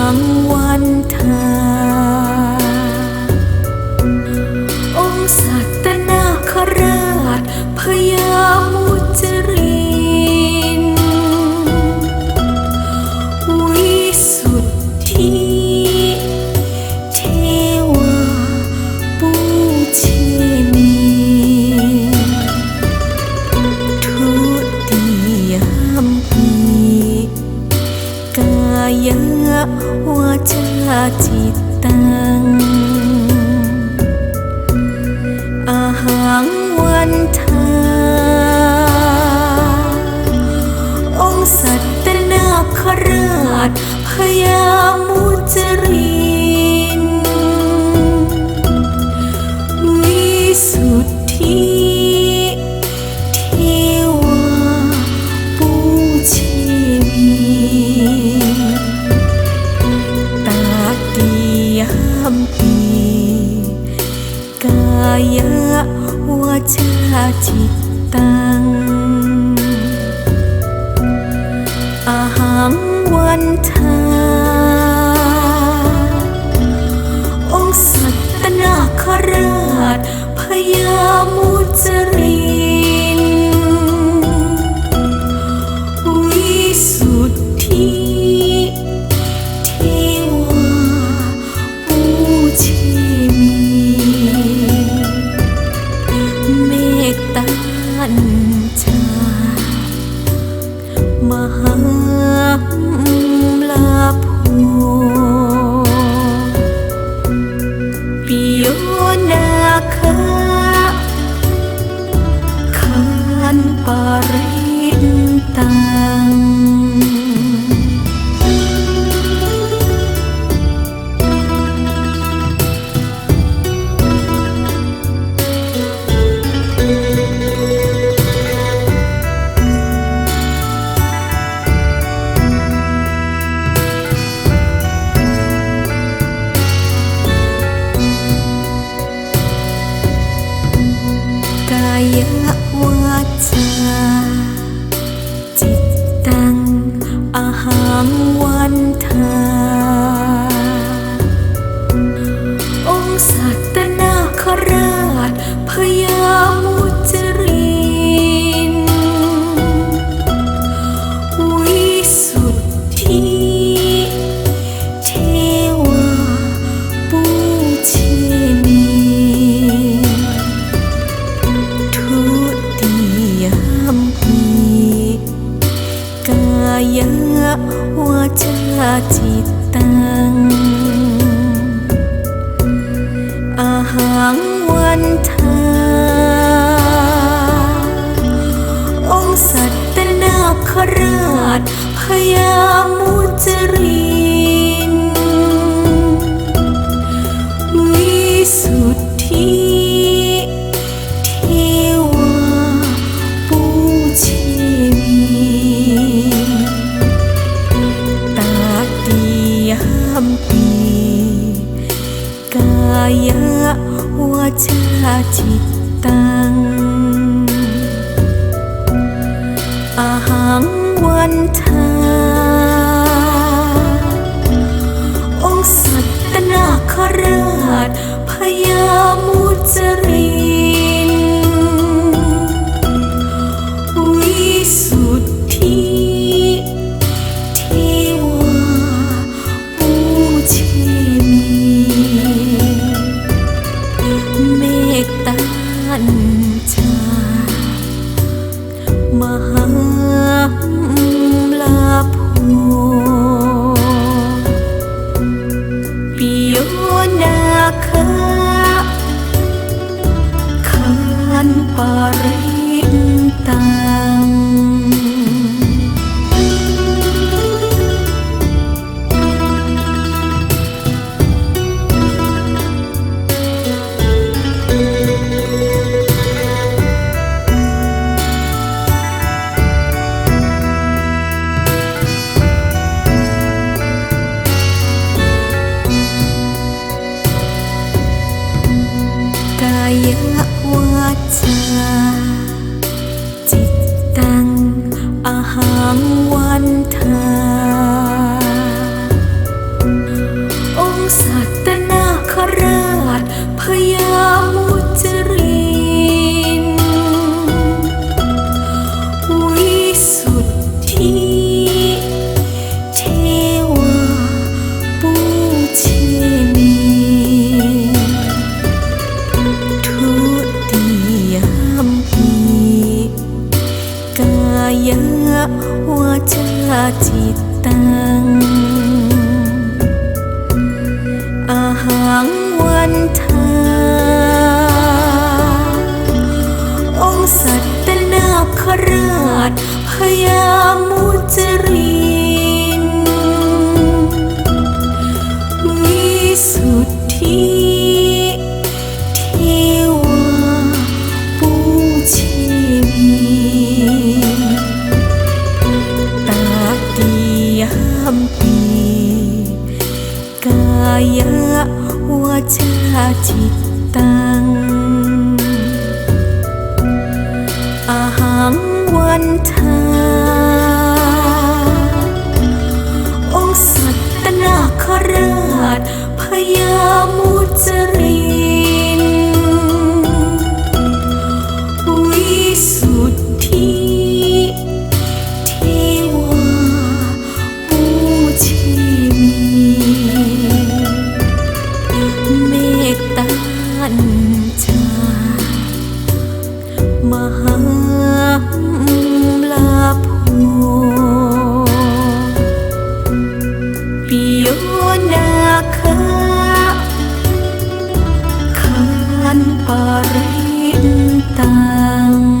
someone างวันทาองค์สัตนาคราชพยามุจริ ว่าจาจิตตัง อาหารวันทาองค์สัตนาคราชพยามุจรี ยะวชาจิตตัง อาหังวันทาองค์สัตนาคราชพยาม มหาลาภู ยะว่าจาจิตตัง อาหารวันทาองค์สัตนาคราชพยามุจรี มพีกายะวาจาจิตตัง อาหังวันทาองค์สัตตนาคราชพยา បរិតាំង